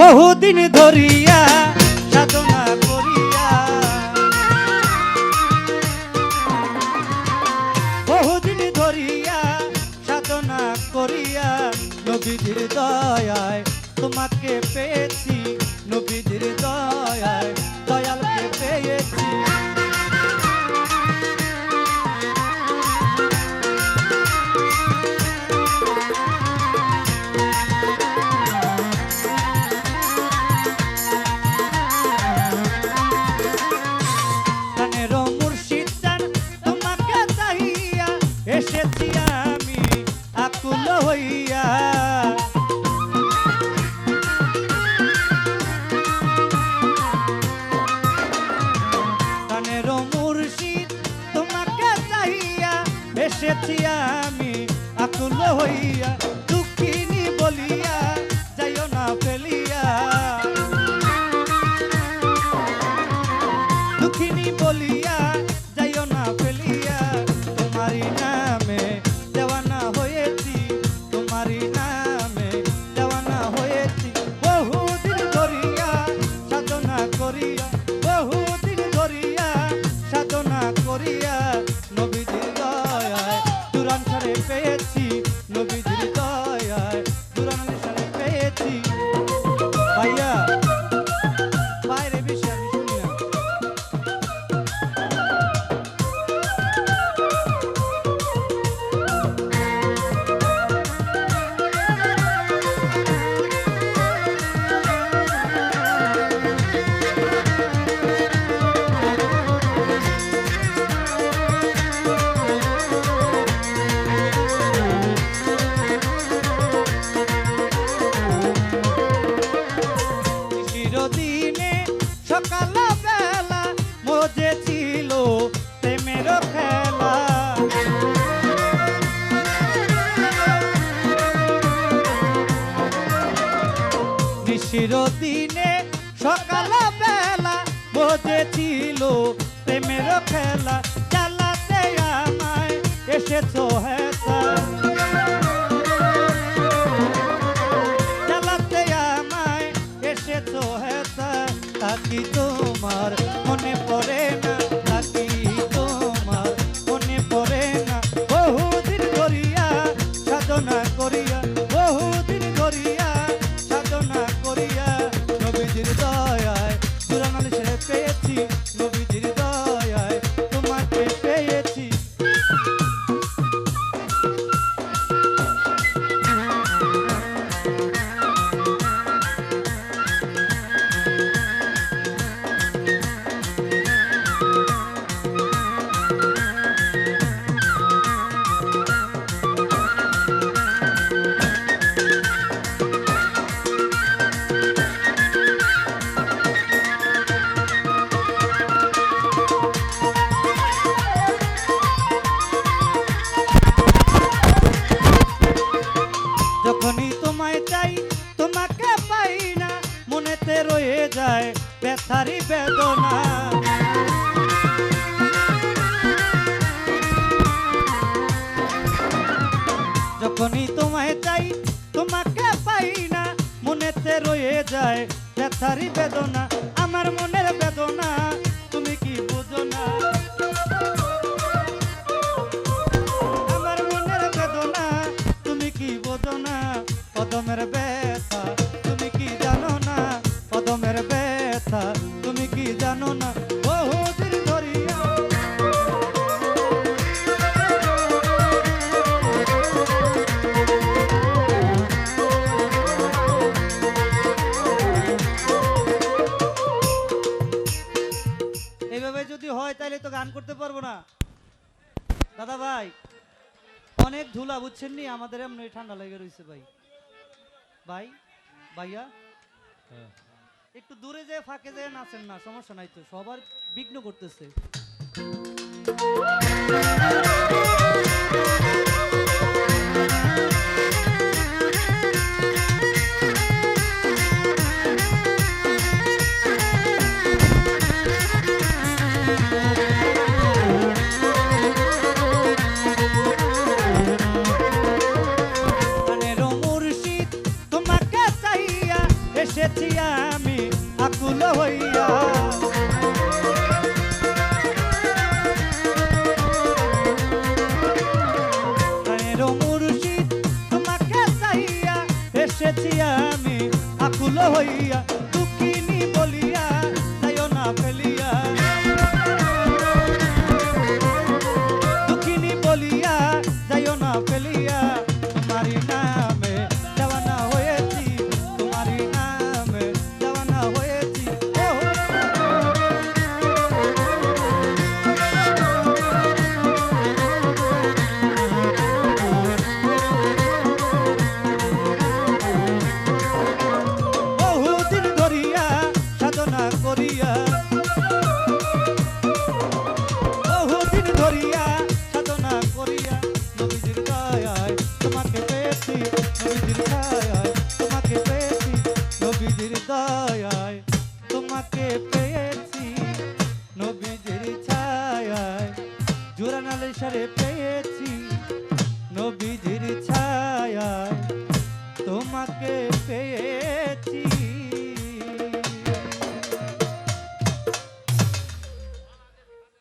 বহুদিন ধরিয়া সাধনা করিয়া। বহুদিন ধরিয়া সাধনা করিয়া নবীজির দয়ায় তোমাকে পেয়েছি, নবীজির দয়ায় দয়ালকে পেয়েছি। হইয়া চিরদিনে সকাল বেলা মজে ছিল প্রেমের খেলা। চালাতে আমায় এসেছ হেসা। চালাতে আমায় এসেছ হেতা তাকি তোমার নবীজির দয়ায় যায় ব্যথারি বেদনা আমার মনের বেদনা। গান করতে পারব না। দাদা ভাই অনেক ধুলা বুঝছেন নি আমাদের এমনি ঠান্ডা লেগে রয়েছে ভাই। ভাই ভাইয়া একটু দূরে যেয়ে ফাঁকে যেয়ে নাচেন না সমস্যা নাই তো সবার বিঘ্ন করতেছে। হইয়া। মুর্শিদ তোমাকে চাইয়া এসেছি আমি আকুল হইয়া। পেয়েছি